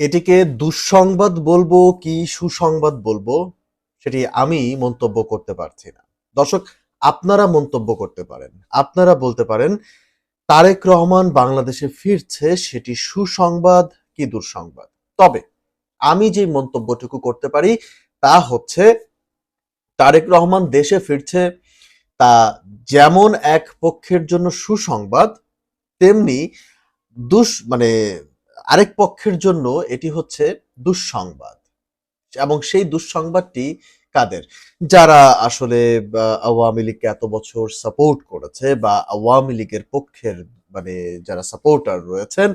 এটিকে দুঃসংবাদ বলব কি সুসংবাদ বলব, সেটি আমি মন্তব্য করতে পারছি না। দর্শক, আপনারা মন্তব্য করতে পারেন। আপনারা বলতে পারেন, তারেক রহমান বাংলাদেশে ফিরছে, সেটি সুসংবাদ কি দুঃসংবাদ? তবে, আমি যে মন্তব্যটুকু করতে পারি, তা হচ্ছে, তারেক রহমান দেশে ফিরছে, তা যেমন এক পক্ষের জন্য সুসংবাদ, তেমনি দুস মানে আরেক পক্ষের জন্য এটি হচ্ছে দুঃসংবাদ। এবং সেই দুঃসংবাদটি কাদের? যারা আসলে আওয়ামী লীগকে এত বছর সাপোর্ট করেছে বা আওয়ামী লীগের পক্ষের মানে যারা সাপোর্টার রয়েছেন,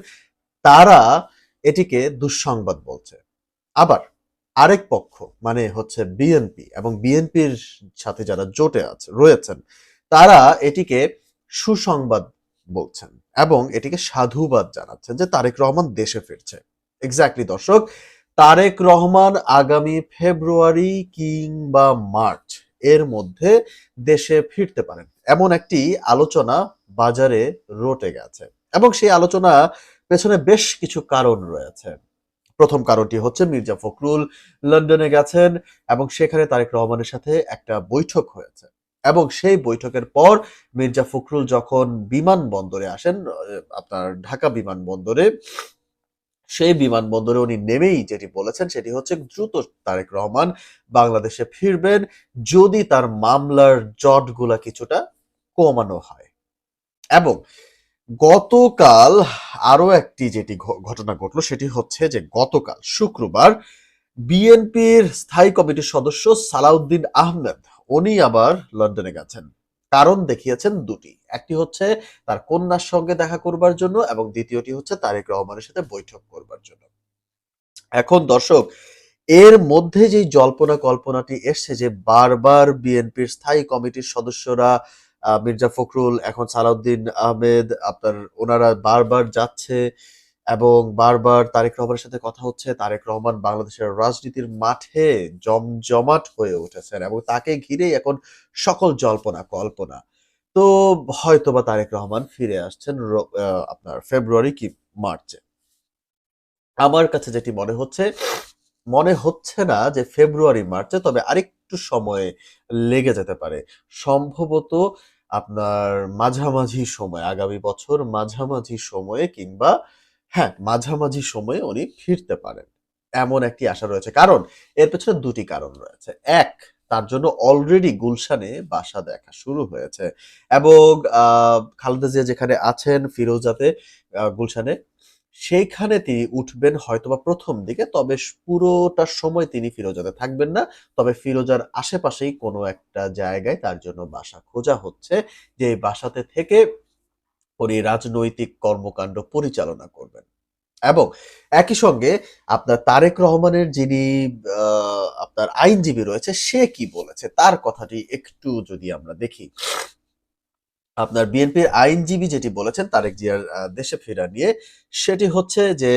তারা এটিকে দুঃসংবাদ বলছে। আবার আরেক পক্ষ মানে হচ্ছে বিএনপি এবং বিএনপির সাথে যারা জোটে আছে, রয়েছেন, তারা এটিকে সুসংবাদ বলছেন এবং এটিকে সাধুবাদ জানাচ্ছেন যে তারেক রহমান দেশে ফিরছে। এক্স্যাক্টলি দর্শক, তারেক রহমান আগামী ফেব্রুয়ারি কিংবা মার্চ এর মধ্যে দেশে ফিরতে পারেন। এমন একটি আলোচনা বাজারে রটে গেছে এবং সেই আলোচনা পেছনে বেশ কিছু কারণ রয়েছে। প্রথম কারণটি হচ্ছে, মির্জা ফখরুল লন্ডনে গেছেন এবং সেখানে তারেক রহমানের সাথে একটা বৈঠক হয়েছে। এবং সেই বৈঠকের পর মির্জা ফখরুল যখন বিমানবন্দরে আসেন আপনার ঢাকা বিমানবন্দরে, সেই বিমানবন্দরে উনি নেমেই যেটি বলেছেন সেটি হচ্ছে দ্রুত তারেক রহমান বাংলাদেশে ফিরবেন যদি তার মামলার জটগুলা কিছুটা কমানো হয়। এবং গতকাল আরও একটি যেটি ঘটনা ঘটলো সেটি হচ্ছে যে গতকাল শুক্রবার বিএনপির স্থায়ী কমিটির সদস্য সালাউদ্দিন আহমেদ উনি আবার লন্ডনে গেছেন। কারণ দেখিয়েছেন দুটি। একটি হচ্ছে তার কন্যার সঙ্গে দেখা করবার জন্য এবং দ্বিতীয়টি হচ্ছে তারেক রহমানের সাথে বৈঠক করবার জন্য। এখন দর্শক, এর মধ্যে যে জল্পনা কল্পনাটি এসছে যে বারবার বিএনপির স্থায়ী কমিটির সদস্যরা মির্জা ফখরুল, এখন সালাউদ্দিন আহমেদ, আপনার ওনারা বারবার যাচ্ছে এবং বারবার তারেক রহমানের সাথে কথা হচ্ছে। তারেক রহমান বাংলাদেশের রাজনীতির মাঠে জমজমাট হয়ে উঠেছেন এবং তাকে ঘিরেই এখন সকল জল্পনা, কল্পনা। তো হয়তোবা তারেক রহমান ফিরে আসছেন আপনার ফেব্রুয়ারি কি মার্চে। আমার কাছে যেটি মনে হচ্ছে মনে হচ্ছে না যে ফেব্রুয়ারি, মার্চে, তবে আরেকটু সময় লেগে যেতে পারে। সম্ভবত আপনার মাঝামাঝি সময়, আগামী বছর মাঝামাঝি সময়ে কিংবা হ্যাঁ মাঝামাঝি সময়ে উনি ফিরতে পারেন। এমন একটি আশা রয়েছে। কারণ এর পেছনে দুটি কারণ রয়েছে। এক, তার জন্য অলরেডি গুলশানে বাসা দেখা শুরু হয়েছে এবং খালেদা জিয়া যেখানে আছেন, ফিরোজাতে গুলশানে, সেইখানে তিনি উঠবেন হয়তোবা প্রথম দিকে, তবে পুরোটা সময় তিনি ফিরোজাতে থাকবেন না। তবে ফিরোজার আশেপাশেই কোনো একটা জায়গায় তার জন্য বাসা খোঁজা হচ্ছে। যে বাসাতে থেকে উনি রাজনৈতিক কর্মকাণ্ড পরিচালনা করবেন। এবং একই সঙ্গে আপনার তারেক রহমানের যিনি আপনার আইনজীবী রয়েছে, সে কি বলেছে? তার কথাটি একটু যদি আমরা দেখি। আপনার বিএনপির আইনজীবী যেটি বলেছেন, তারেক জিয়ার দেশে ফেরা নিয়ে, সেটি হচ্ছে যে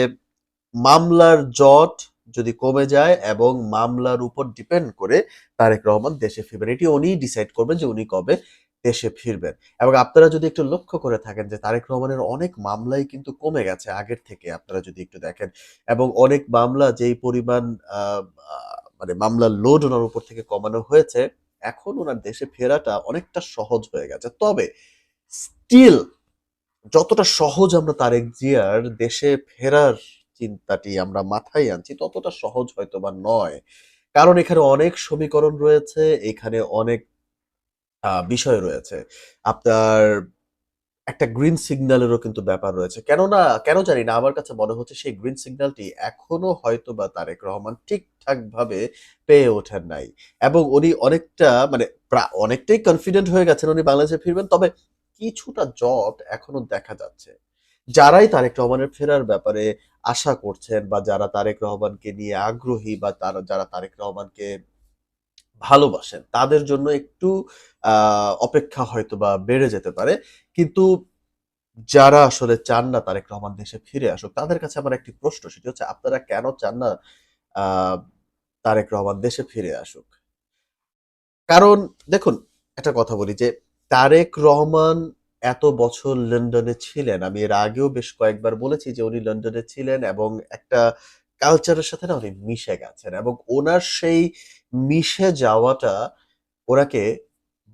মামলার জট যদি কমে যায় এবং মামলার উপর ডিপেন্ড করে তারেক রহমান দেশে ফিরবেন এটি উনি ডিসাইড করবেন যে উনি কবে দেশে ফিরবেন। এবং আপনারা যদি একটু লক্ষ্য করে থাকেন যে তারেক রহমানের অনেক মামলাই কিন্তু কমে গেছে আগের থেকে আপনারা যদি একটু দেখেন। এবং অনেক মামলা যেই পরিমাণ মানে মামলার লোড ওনার উপর থেকে কমানো হয়েছে, এখন ওনার দেশে ফেরাটা অনেকটা সহজ হয়ে গেছে। তবে স্টিল যতটা সহজ আমরা তারেক জিয়ার দেশে ফেরার চিন্তাটি আমরা মাথায় আনছি, ততটা সহজ হয়তো বা নয়। কারণ এখানে অনেক সমীকরণ রয়েছে, এখানে অনেক বিষয় রয়েছে। আপনার একটা গ্রিন সিগন্যালেরও কিন্তু ব্যাপার রয়েছে। কেননা, কেন জানি না, আমার কাছে মনে হচ্ছে সেই গ্রিন সিগন্যালটি এখনও হয়তো বা তারেক রহমান ঠিকঠাক ভাবে পেয়ে ওঠেন নাই। এবং উনি অনেকটা মানে অনেকটাই কনফিডেন্ট হয়ে গেছেন উনি বাংলাদেশে ফিরবেন। তবে কিছুটা জট এখনও দেখা যাচ্ছে। যারাই তারেক রহমানের ফেরার ব্যাপারে আশা করছেন বা যারা তারেক রহমানকে নিয়ে আগ্রহী বা তারা, যারা তারেক রহমানকে ভালোবাসেন, তাদের জন্য একটু অপেক্ষা হয়তো বা বেড়ে যেতে পারে। কিন্তু যারা আসলে চান না তারেক রহমান দেশে ফিরে আসুক, তাদের কাছে আমার একটি প্রশ্ন, সেটি হচ্ছে আপনারা কেন চান না তারেক রহমান দেশে ফিরে আসুক? কারণ দেখুন, একটা কথা বলি যে তারেক রহমান এত বছর লন্ডনে ছিলেন, আমি এর আগেও বেশ কয়েকবার বলেছি যে উনি লন্ডনে ছিলেন এবং একটা কালচারের সাথে না উনি মিশে গেছেন এবং ওনার সেই মিশে যাওয়াটা ওনাকে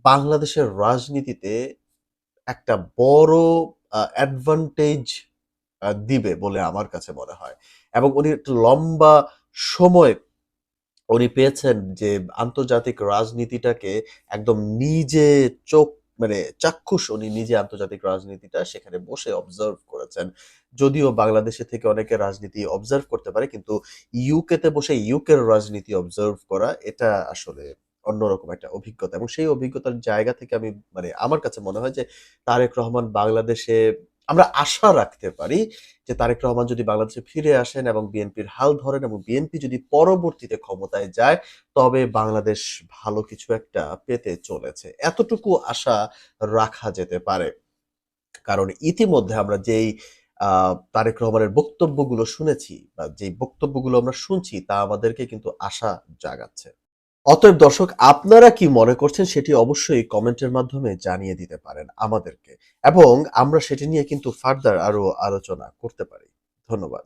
বাংলাদেশের রাজনীতিতে একটা বড় অ্যাডভান্টেজ দিবে বলে আমার কাছে মনে হয়। এবং উনি একটা লম্বা সময় উনি পেয়েছেন যে আন্তর্জাতিক রাজনীতিটাকে একদম নিজে চোখ মানে চাক্ষুষ উনি নিজে আন্তর্জাতিক রাজনীতিটা সেখানে বসে অবজার্ভ করেছেন। যদিও বাংলাদেশে থেকে অনেকে রাজনীতি অবজার্ভ করতে পারে, কিন্তু ইউকেতে বসে ইউকের রাজনীতি অবজার্ভ করা এটা আসলে অন্যরকম একটা অভিজ্ঞতা। এবং সেই অভিজ্ঞতার জায়গা থেকে আমি মানে আমার কাছে মনে হয় যে তারেক রহমান বাংলাদেশে আমরা আশা রাখতে পারি যে তারেক রহমান যদি বাংলাদেশে ফিরে আসেন এবং বিএনপির হাল ধরেন এবং বিএনপি যদি পরবর্তীতে ক্ষমতায় যায়, তবে বাংলাদেশ ভালো কিছু একটা পেতে চলেছে। এতটুকু আশা রাখা যেতে পারে। কারণ ইতিমধ্যে আমরা যেই তারেক রহমানের বক্তব্যগুলো শুনেছি বা যেই বক্তব্যগুলো আমরা শুনছি, তা আমাদেরকে কিন্তু আশা জাগাচ্ছে। অতএব দর্শক, আপনারা কি মনে করছেন সেটি অবশ্যই কমেন্টের মাধ্যমে জানিয়ে দিতে পারেন আমাদেরকে এবং আমরা সেটি নিয়ে কিন্তু ফার্দার আরও আলোচনা করতে পারি। ধন্যবাদ।